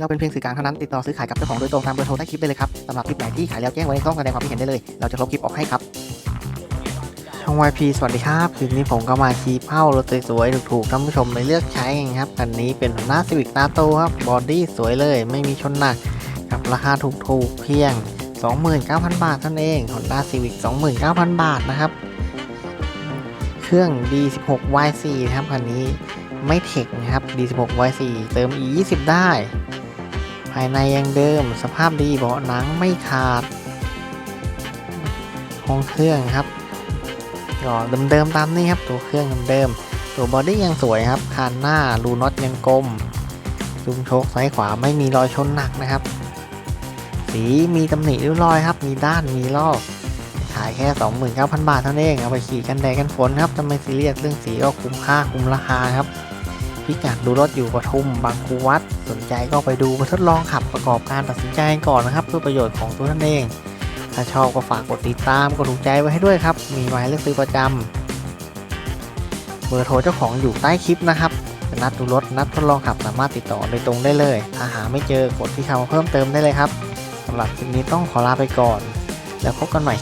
เราเป็นเพียงสื่อกลางเท่านั้นติดต่อซื้อขายกับเจ้าของโดยตรงตามเบอร์โทรใต้คลิปได้เลยครับสำหรับคลิปไหนที่ขายแล้วแจ้งไว้ในช่องแสดงความคิดเห็นได้เลย เราจะลบคลิปออกให้ครับช่อง YP สวัสดีครับคลิปนี้ผมก็มาชี้เป้ารถสวยๆถูกๆท่านผู้ชมไปเลือกใช้กันครับคันนี้เป็น Honda Civic Nato ครับบอดี้สวยเลย ไม่มีชนหนักกับราคาถูกๆเพียง 29,000 บาทเท่านั้นเอง Honda Civic 29,000 บาทนะครับเครื่อง D16 Y4 นะครับคันนี้ไม่เทคนะครับ D16 Y4 เติม E20 ได้ายในยังเดิม สภาพดีเบาะหนังไม่ขาด ห้องเครื่องครับก็เดิมๆตามนี้ครับตัวเครื่องเดิมๆตัวบอดี้ยังสวยครับคานหน้ารูน็อตยังกลมจุงโชคซ้ายขวาไม่มีรอยชนหนักนะครับ สีมีตำหนิริ้วรอยครับ มีด้านมีลอกขายแค่ 29,000 บาทเท่านั้นเองเอาไปขี่กันแดดกันฝนครับทำไมซีเรียสเรื่องสีก็คุ้มค่าคุ้มราคาครับ พิกัดดูรถอยู่ปทุมบางคูวัด สนใจก็ไปดูมาทดลองขับประกอบการตัดสินใจก่อนนะครับ เพื่อประโยชน์ของตัวท่านเอง ถ้าชอบก็ฝากกดติดตามกดถูกใจไว้ให้ด้วยครับ มีหมายเลขซื้อประจำเบอร์โทรเจ้าของอยู่ใต้คลิปนะครับนัดดูรถนัดทดลองขับสามารถติดต่อโดยตรงได้เลยถ้าหาไม่เจอกดที่คำว่าเพิ่มเติมได้เลยครับสำหรับคลิปนี้ต้องขอลาไปก่อน แล้วพบกันใหม่